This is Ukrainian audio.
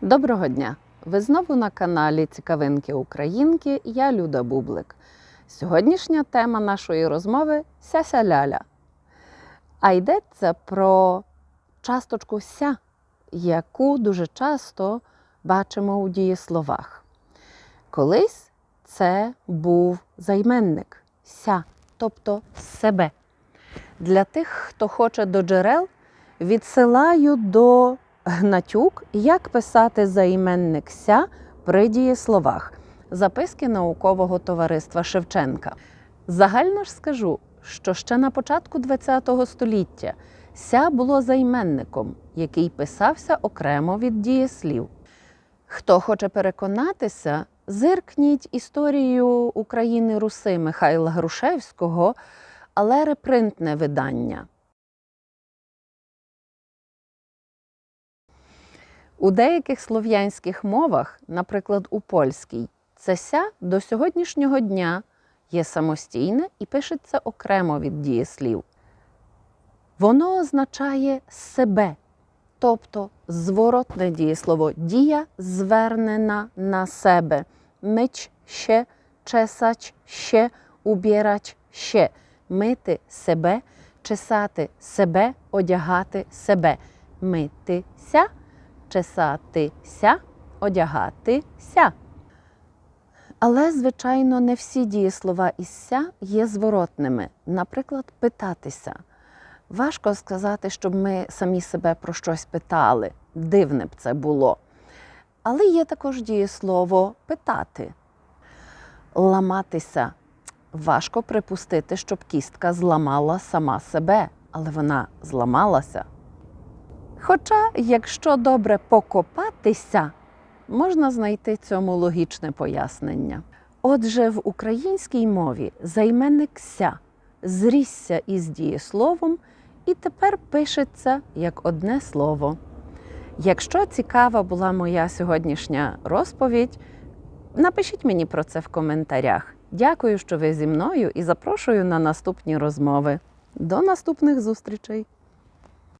Доброго дня! Ви знову на каналі Цікавинки Українки. Я Люда Бублик. Сьогоднішня тема нашої розмови сяся ляля. А йдеться про часточку ся, яку дуже часто бачимо у дієсловах. Колись це був займенник ся, тобто себе. Для тих, хто хоче до джерел, відсилаю до гнатюк, як писати займенник ся при дієсловах. Записки наукового товариства Шевченка. Загально ж скажу, що ще на початку ХХ століття ся було займенником, який писався окремо від дієслів. Хто хоче переконатися, зиркніть історію України Руси Михайла Грушевського, але репринтне видання. У деяких слов'янських мовах, наприклад, у польській, це ся до сьогоднішнього дня є самостійне і пишеться окремо від дієслів. Воно означає себе, тобто зворотне дієслово дія звернена на себе. Мич ще, чесач ще, убірач ще, мити себе, чесати себе, одягати себе, митися чесатися, одягатися. Але, звичайно, не всі дієслова із ся є зворотними. Наприклад, питатися. Важко сказати, щоб ми самі себе про щось питали. Дивне б це було. Але є також дієслово питати. Ламатися. Важко припустити, щоб кістка зламала сама себе, але вона зламалася. Хоча, якщо добре покопатися, можна знайти цьому логічне пояснення. Отже, в українській мові займенник ся зрісся із дієсловом і тепер пишеться як одне слово. Якщо цікава була моя сьогоднішня розповідь, напишіть мені про це в коментарях. Дякую, що ви зі мною і запрошую на наступні розмови. До наступних зустрічей!